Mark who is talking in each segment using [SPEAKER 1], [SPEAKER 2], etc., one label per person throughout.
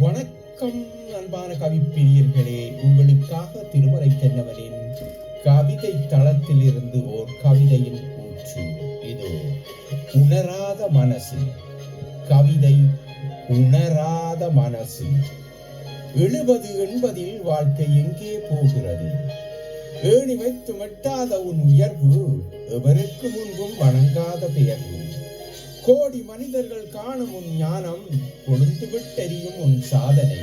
[SPEAKER 1] வணக்கம் அன்பான கவிப்பிரியர்களே உங்களுக்காக திருமறை தென்னவரின் கவிதை தளத்தில் இருந்து ஓர் கவிதையின் கூற்று இது. உணராத மனசு. கவிதை உணராத மனசு. எழுபது எண்பதில் வாழ்க்கை எங்கே போகிறது? ஏணி வைத்து மெட்டாத உன் உயர்வு எவருக்கு முன்பும் வணங்காத பெயர்வு. கோடி மனிதர்கள் காணும் உன் ஞானம் கொழுந்து விட்டெறியும் உன் சாதனை.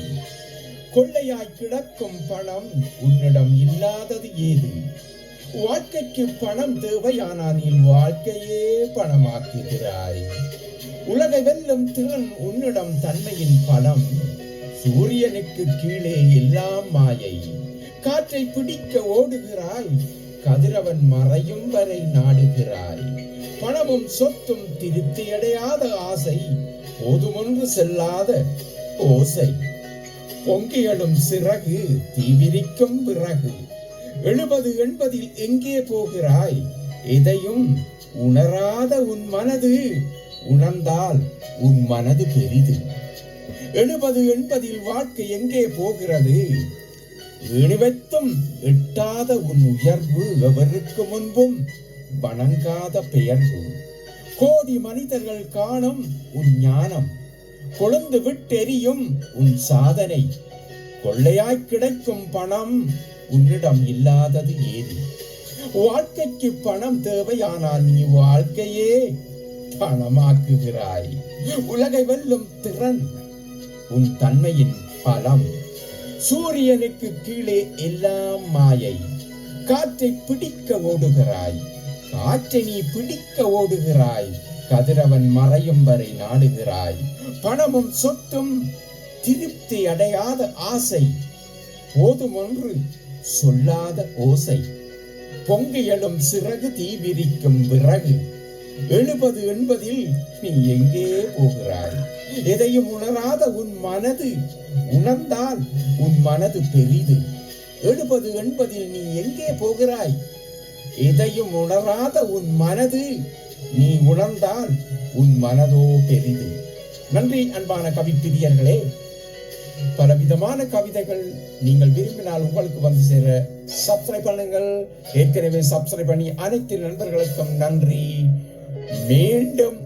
[SPEAKER 1] கொள்ளையாய் கிடக்கும் பணம் உன்னிடம் இல்லாதது ஏது? வாழ்க்கைக்கு பணம் தேவையானா என் வாழ்க்கையே பணமாக்குகிறாய். உலகை வெல்லும் திறன் உன்னிடம் தன்மையின் பலம். சூரியனுக்கு கீழே எல்லாம் மாயை. காற்றை பிடிக்க ஓடுகிறாய். கதிரவன் மறையும் வரை நாடுகிறாய். பணமும் சொத்தும் திருப்தியடையாத ஆசை போதுமொன்று செல்லாத ஓசை. பொங்கியலும் சிறகு தீவிரிக்கும் பிறகு எழுபது எண்பதில் எங்கே போகிறாய்? எதையும் உணராத உன் மனது உணர்ந்தால் உன் மனது பெரிது. எழுபது எண்பதில் வாழ்க்கை எங்கே போகிறது? இணிவத்தும் எட்டாத உன் உயர்வு எவருக்கு முன்பும் வணங்காத பெயர்வு. கோடி மனிதர்கள் காணும் உன் ஞானம் கொழுந்து விட்டெறியும் உன் சாதனை. கொள்ளையாய் கிடைக்கும் பணம் உன்னிடம் இல்லாதது ஏது? வாழ்க்கைக்கு பணம் தேவையானால் நீ வாழ்க்கையே பணமாக்குகிறாய். உலகை வெல்லும் திறன் உன் தன்மையின் பலம். சூரியனுக்கு கீழே எல்லாம் மாயை. காற்றை பிடிக்க ஓடுகிறாய். காற்றை நீ பிடிக்க ஓடுகிறாய். கதிரவன் மறையும் வரை நாடுகிறாய். பணமும் சொத்தும் திருப்தி அடையாத ஆசை. போதும் ஒன்று சொல்லாத ஓசை. பொங்கியலும் சிறகு தீவிரிக்கும் விறகு. எழுபது எண்பதில் நீ எங்கே போகிறாய்? எதையும் உணராத உன் மனது உணர்ந்தால் உன் மனது பெரிது. எழுபது எண்பதில் நீ எங்கே போகிறாய்? எதையும் உணராத உன் மனது நீ உணர்ந்தால் உன் மனதோ பெரிது. நன்றி அன்பான கவிப்பிரியர்களே பலவிதமான கவிதைகள் நீங்கள் விரும்பினால் உங்களுக்கு வந்து சேர சப்ஸ்கிரைப் பண்ணுங்கள். ஏற்கனவே சப்ஸ்கிரைப் பண்ணி அனைத்து நண்பர்களுக்கும் நன்றி. மீண்டும்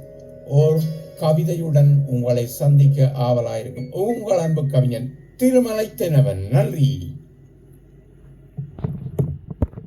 [SPEAKER 1] ஒரு கவிதையுடன் உங்களை சந்திக்க ஆவலாயிருக்கும். உங்கள் அன்பு கவிஞன் திருமலைத்தனவன் நன்றி.